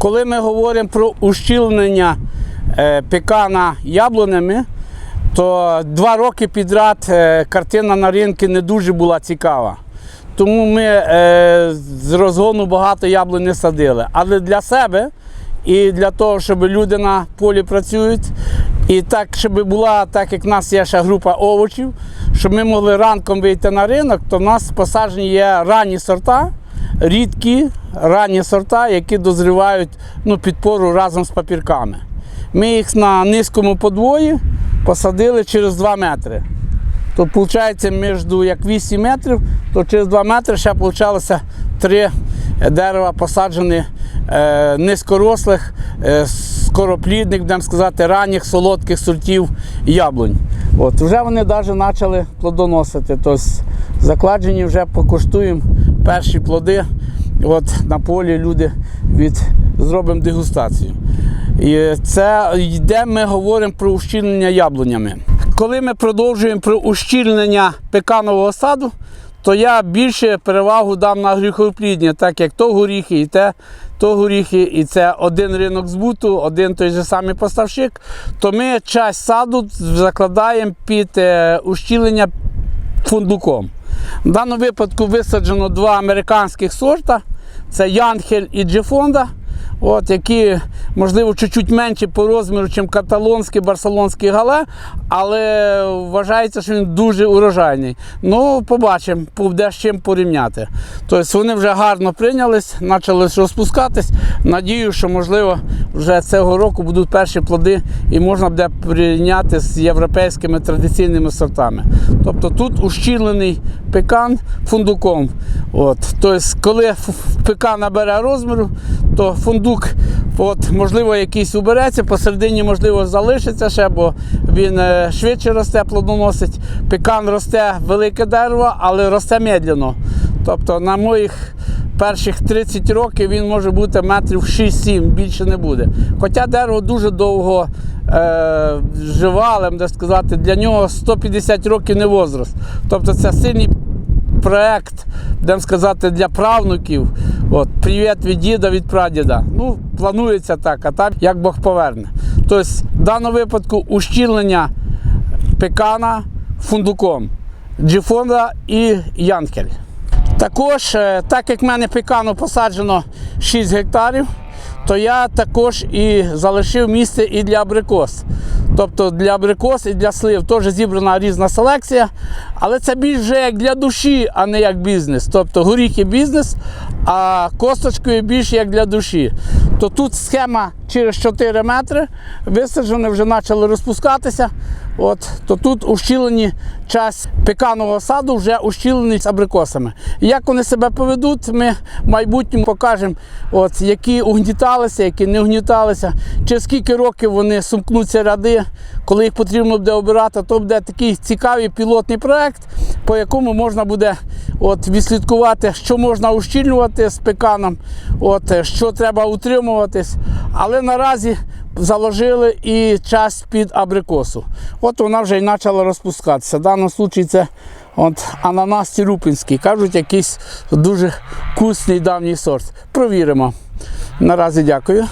Коли ми говоримо про ущільнення е, пекана яблунами, то два роки підряд е, картина на ринку не дуже була цікава. Тому ми е, з розгону багато яблунь не садили. Але для себе і для того, щоб люди на полі працюють, і так, щоб була, так як в нас є ще група овочів, щоб ми могли ранком вийти на ринок, то в нас посаджені є ранні сорта, рідкі ранні сорта, які дозрівають ну, під разом з папірками. Ми їх на низькому подвої посадили через 2 метри. То виходить, між як 8 метрів, то через 2 метри ще получалося три дерева посаджені е, низькорослих, е, скороплідних, будемо сказати, ранніх солодких сортів яблунь. От, вже вони навіть почали плодоносити. Тобто закладені вже покуштуємо перші плоди. От на полі люди від зробимо дегустацію. І це йде, ми говоримо про ущільнення яблунями. Коли ми продовжуємо про ущільнення пеканового саду, то я більше перевагу дам на горіхоплідні, так як то горіхи і те, то горіхи, і це один ринок збуту, один той же самий поставщик, то ми часть саду закладаємо під е, ущільнення фундуком. В даному випадку висаджено два американських сорта. Це Янхель і Джефонда, от, які, можливо, чуть-чуть менші по розміру, ніж каталонський, барселонський гале, але вважається, що він дуже урожайний. Ну, побачимо, буде з чим порівняти. Тобто вони вже гарно прийнялись, почали розпускатись. Надію, що, можливо, вже цього року будуть перші плоди і можна буде прийняти з європейськими традиційними сортами. Тобто тут ущільнений пекан фундуком. От. Тобто, коли пекан набере розміру, то фундук, от, можливо, якийсь убереться, посередині, можливо, залишиться ще, бо він е, швидше росте, плодоносить. Пекан росте велике дерево, але росте медленно. Тобто на моїх перших 30 років він може бути метрів 6-7, більше не буде. Хоча дерево дуже довго е, живалим, де сказати, для нього 150 років не возраст. Тобто це сильний проект, будемо сказати, для правнуків. От, привіт від діда, від прадіда. Ну, планується так, а так як Бог поверне. Тобто, в даному випадку ущільнення пекана фундуком, джифонда і янкель. Також, е, так як в мене пекану посаджено 6 гектарів, то я також і залишив місце і для абрикос. Тобто для абрикос і для слив теж зібрана різна селекція, але це більш вже як для душі, а не як бізнес. Тобто горіхи бізнес, а косточкою більше як для душі. То тут схема через 4 метри, висаджені, вже почали розпускатися. От, то тут ущілені часть пеканового саду вже ущілені з абрикосами. Як вони себе поведуть, ми в майбутньому покажемо, от, які угніталися, які не угніталися, через скільки років вони сумкнуться ряди, коли їх потрібно буде обирати, то буде такий цікавий пілотний проект, по якому можна буде от, відслідкувати, що можна ущільнювати з пеканом, от, що треба утримуватись. Але наразі заложили і час під абрикосу. От вона вже й почала розпускатися. В даному випадку це от, ананас тірупинський. Кажуть, якийсь дуже вкусний давній сорт. Провіримо. Наразі дякую.